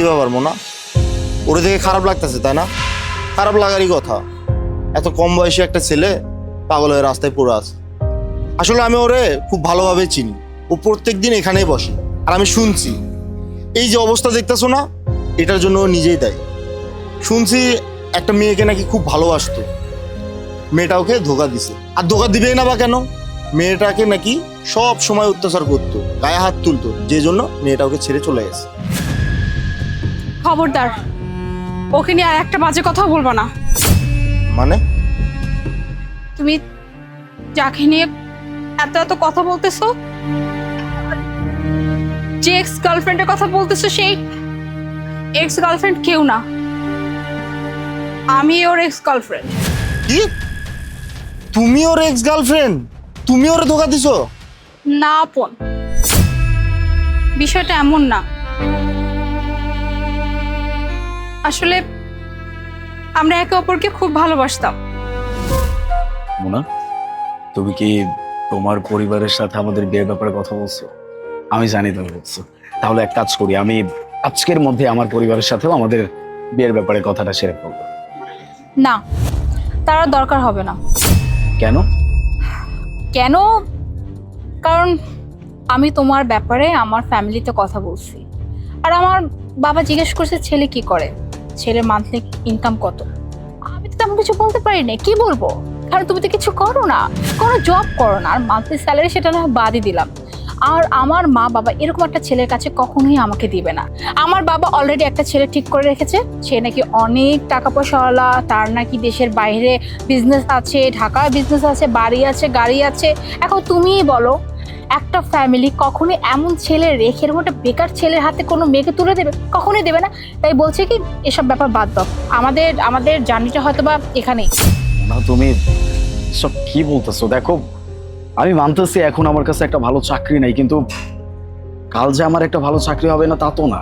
কি ব্যাপার মোনা ওরে দেখে খারাপ লাগতেছে, তাই না? খারাপ লাগারই কথা। এত কম বয়সী একটা ছেলে পাগল হয়ে রাস্তায় পড়ে আছে। আসলে আমি ওরে খুব ভালোভাবে চিনি। ও প্রত্যেক দিন এখানেই বসে। আর আমি শুনছি। এই যে অবস্থা দেখতেছো না, এটার জন্য ও নিজেই দেয়। শুনছি একটা মেয়েকে নাকি খুব ভালোবাসতো। মেয়েটা ওকে ধোকা দিছে। আর ধোকা দিবেই না বা কেন? মেয়েটাকে নাকি সব সময় অত্যাচার করতো, গায়ে হাত তুলতো যে জন্য মেয়েটা ওকে ছেড়ে চলে গেছে। খবরদার। ওকে নিয়ে আর একটা বাজে কথাও বলব না। মানে? তুমি যাকে নিয়ে এত এত কথা বলতেছো যে এক্স গার্লফ্রেন্ডের কথা বলতেছো সেই এক্স গার্লফ্রেন্ড কেউ না। আমি ওর এক্স গার্লফ্রেন্ড কি? তুমি ওর এক্স গার্লফ্রেন্ড তুমি ওরে ধোকা দিছো? না আপন। বিষয়টা এমন না। আসলে আমরা একে অপরকে খুব ভালোবাসতাম। মোনা তুমি কি তোমার পরিবারের সাথে আমাদের বিয়ের ব্যাপারে কথা বলছো? আমি জানি তুমি বলছো। তাহলে এক কাজ করি আমি আজকের মধ্যে আমার পরিবারের সাথেও আমাদের বিয়ের ব্যাপারে কথাটা সেরে ফেলব। না তার দরকার হবে না। কেন? কেন? কারণ আমি তোমার ব্যাপারে আমার ফ্যামিলিতে কথা বলছি। আর আমার বাবা জিজ্ঞেস করছে ছেলে কি করে? ছেলের মান্থলি ইনকাম কত? আমি তো তেমন কিছু বলতে পারি না কি বলব? কারণ তুমি তো কিছু করো না। কোনো জব করো না। আর মান্থলি স্যালারি সেটা না বাদই দিলাম। আর আমার মা বাবা এরকম একটা ছেলের কাছে কখনোই আমাকে দিবে না। আমার বাবা অলরেডি একটা ছেলে ঠিক করে রেখেছে। সে নাকি অনেক টাকা পয়সাওয়ালা। তার নাকি দেশের বাইরে বিজনেস আছে, ঢাকায় বিজনেস আছে, বাড়ি আছে, গাড়ি আছে। এখন তুমিই বলো একটা ফ্যামিলি কখনোই এমন ছেলে রেখে এরকম একটা বেকার ছেলের হাতে কোনো মেয়েকে তুলে দেবে? কখনোই দেবে না। তাই বলছে কি, এসব ব্যাপার বাদ দাও। আমাদের আমাদের জার্নিটা হয়তো বা এখানেই। না, তুমি সব কি বলতেছো? দেখো, আমি মানতেছি এখন আমার কাছে একটা ভালো চাকরি নাই, কিন্তু কাল যে আমার একটা ভালো চাকরি হবে না, তা তো না।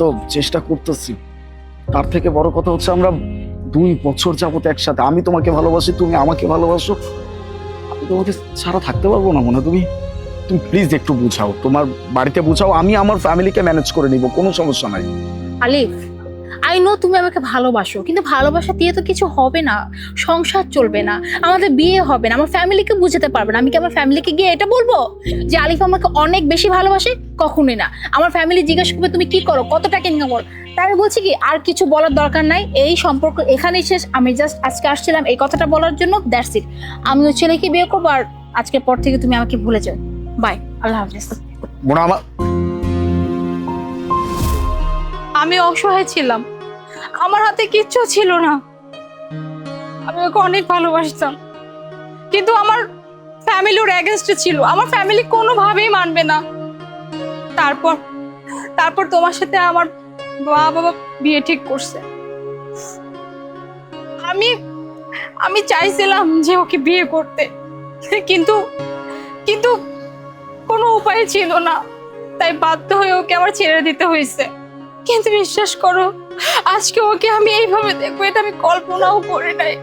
তো চেষ্টা করতেছি। তার থেকে বড় কথা হচ্ছে আমরা দুই বছর যাবত একসাথে। আমি তোমাকে ভালোবাসি, তুমি আমাকে ভালোবাসো। আমি তোমাকে ছাড়া থাকতে পারব না মনে। তুমি তুমি প্লিজ একটু বুঝাও। তোমার বাড়িতে বুঝাও, আমি আমার ফ্যামিলিকে ম্যানেজ করে নিব, কোনো সমস্যা নাই। আলিফ আই নো তুমি আমাকে ভালোবাসো, কিন্তু ভালোবাসা দিয়ে তো কিছু হবে না, সংসার চলবে না, আমাদের বিয়ে হবে না, আমার ফ্যামিলিকে বুঝাতে পারবে না। আমি কি আমার ফ্যামিলিকে গিয়ে এটা বলব? যে আলিফ আমাকে অনেক বেশি ভালোবাসে? কখনোই না। আমার ফ্যামিলি জিজ্ঞেস করবে, তুমি কি করো? কত টাকা ইনকাম করো তাই বলছি কি, আর কিছু বলার দরকার নাই। এই সম্পর্ক এখানেই শেষ। আমি জাস্ট আজকে আসছিলাম এই কথাটা বলার জন্য দ্যাটস ইট আমি ওই ছেলেকে বিয়ে করব, আর আজকের পর থেকে তুমি আমাকে ভুলে যাও। বাই আল্লাহ হাফিজ। আমার আমি অসহায় ছিলাম। আমার হাতে কিচ্ছু ছিল না। আমি ওকে অনেক ভালোবাসতাম। কিন্তু আমার ফ্যামিলি ওর অ্যাগেনস্টে ছিল। আমার ফ্যামিলি কোনোভাবেই মানবে না। তারপর তারপর তোমার সাথে আমার মা বাবা বিয়ে ঠিক করছে। আমি আমি চাইছিলাম যে ওকে বিয়ে করতে। কিন্তু কিন্তু কোনো উপায় ছিল না। তাই বাধ্য হয়ে ওকে আমার ছেড়ে দিতে হয়েছে। কিন্তু বিশ্বাস করো, আজকে ওকে আমি এইভাবে দেখব, এটা আমি কল্পনাও করি নাই।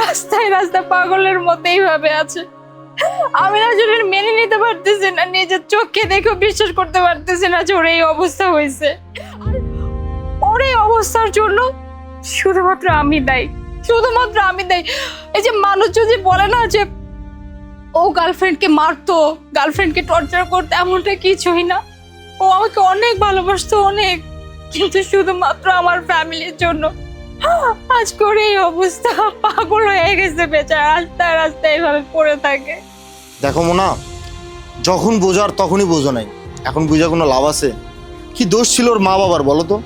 রাস্তায় রাস্তা পাগলের মতো এইভাবে আছে। আমি না আসলে মেনে নিতে পারতেছি না, নিজের চোখকে দেখেও বিশ্বাস করতে পারতেছি না যে ওর এই অবস্থা হয়েছে। ওর এই অবস্থার জন্য শুধুমাত্র আমি দায়ী, শুধুমাত্র আমি দায়ী। এই যে মানুষ যদি বলে না যে ও গার্লফ্রেন্ডকে মারতো, গার্লফ্রেন্ডকে টর্চার করতো, এমনটা কিছুই না। ও আমাকে অনেক ভালোবাসতো অনেক, কিন্তু শুধুমাত্র আমার ফ্যামিলির জন্য। আজকে করে এই অবস্থা, পাগল হয়ে গেছে বেচারা, রাস্তায় রাস্তায় এভাবে পড়ে থাকে। দেখো মোনা, যখন বোঝার তখনই বোঝো নাই। এখন বুঝা কোনো লাভ আছে? কি দোষ ছিল ওর মা বাবার, বলো তো?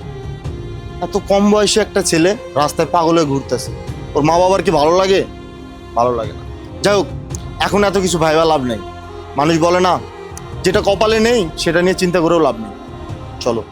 এত কম বয়সে একটা ছেলে রাস্তায় পাগল হয়ে ঘুরতেছে। ওর মা বাবার কি ভালো লাগে? ভালো লাগে না। যাই হোক এখন এত কিছু ভাইবা লাভ নেই। মানুষ বলে না, যেটা কপালে নেই, সেটা নিয়ে চিন্তা করেও লাভ নেই। চলো।